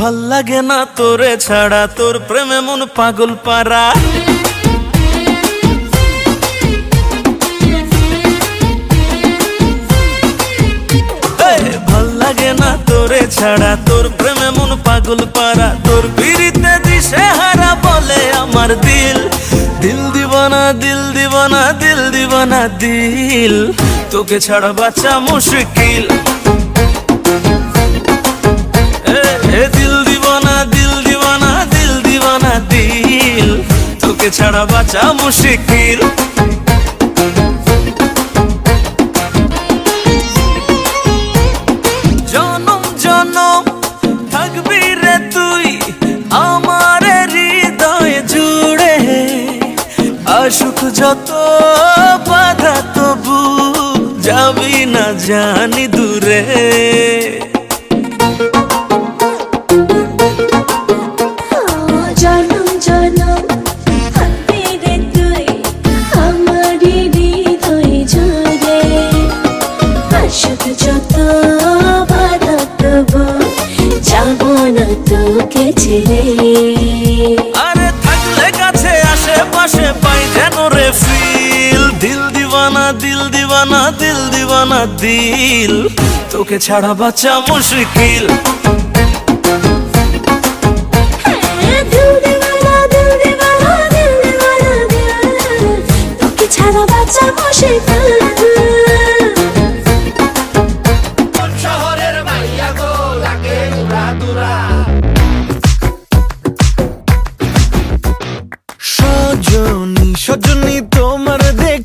ভালো লাগে না তোরে ছাড়া, তোর প্রেমে মন পাগল পারা ভালো লাগে না তোরে ছাড়া, তোর প্রেমে মন পাগল পারা তোর পিড়িতে দিশে হারা বলে আমার দিল। দিল দিবানা দিল দিবানা দিল দিবানা দিল। তোকে ছাড়া বাচ্চা মুশকিল। এ, দিল দিবানা দিল দিবানা দিল দিবানা দিল। তোকে ছাড়া বাঁচা মুশকিল। জনম জনম থাকবি রে তুই আমার হৃদয় জুড়ে। আসুক যত বাধা তবু যাবি না জানি দূরে। আরে থাকলে কাছে আশেপাশে পাই যেন রে ফিল দিল দিবানা দিল দিবানা দিল দিবানা, দিল। তোকে ছাড়া বাচ্চা মুশকিল। ছাড়া বাচ্চা বসে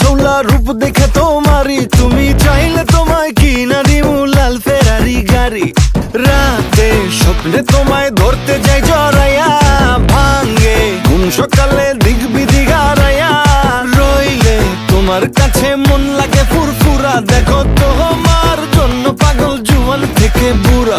ঝৌলা রূপ দেখে তোমারি তুমি চাইলে তোমায় কিনা দিমু লাল ফেরারি গাড়ি। রাতে স্বপ্নে তোমায় ধরতে যাই জড়াইয়া ভাঙ্গে ঘুম সকালে দিক বিধি গারাইয়া রইলে তোমার কাছে মন লাগে ফুরফুরা, দেখো তোমার জন্য পাগল জুয়ান থেকে বুড়া।